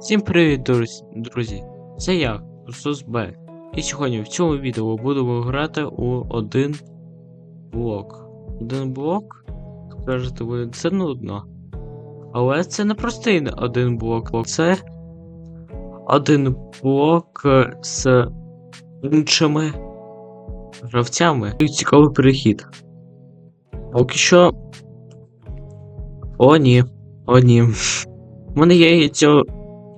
Всім привіт, друзі-! Це я, Русус Б. І сьогодні в цьому відео будемо грати у один блок. Один блок, скажете ви, це нудно. Але це не простий один блок, це один блок з іншими гравцями. І Цікавий перехід. Поки що. О, ні. О, ні. У мене є яйцо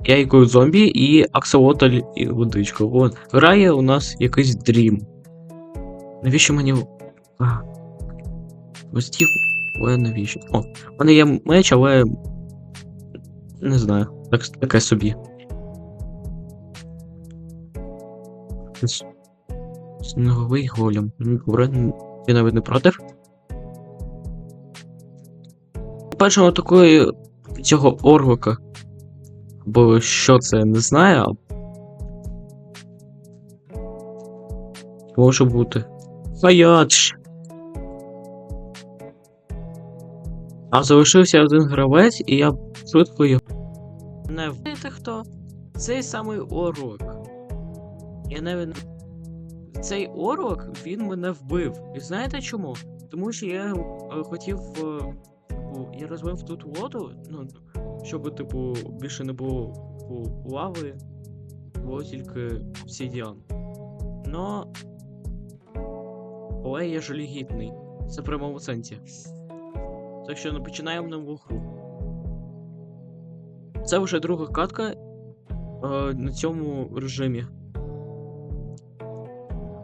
яйко зомбі і аксолотль і водичка. От. Грає у нас якийсь дрім. Навіщо мені. А. Гостів. Але навіщо? О, у мене є меч, але. Не знаю. Так, таке собі. Сніговий голем. Ну, Добре, я навіть не проти. Першого такої цього орлика. Бо що це не знаю. Може бути. Хаятш. А залишився один гравець, і я швидко його. Не знаєте хто? Цей самий орлик. Я навіть. Цей орлик, він мене вбив. І знаєте чому? Тому що я е, хотів. е, я розвив тут воду, ну, щоб, типу, більше не було типу, лави, було тільки обсидіан. Но. Але я жалігідний. Це в прямому сенсі. Так що ну, починаємо нову гру. Це вже друга катка е, на цьому режимі.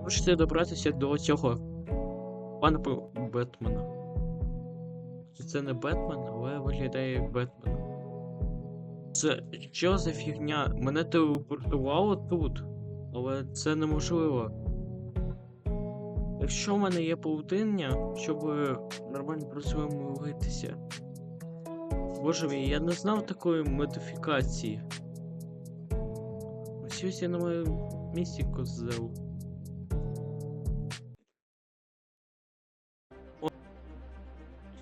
Можете добратися до цього пана Бетмена. Це не Бетмен, але виглядає як Бетмен. Це що за фігня? Мене телепортувало тут, але це неможливо. Якщо в мене є паутиння, щоб нормально просвоїтися. Боже мій, я не знав такої модифікації. Ось ось я на моєму місці козел.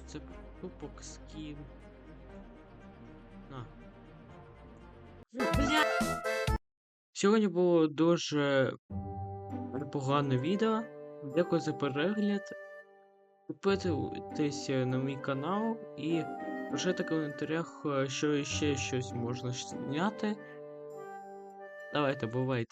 Це покупок Сьогодні було дуже погане відео. Дякую за перегляд. Підписуйтесь на мій канал і пишіть в коментарях, е, що ще щось можна зняти. Давайте, бувайте.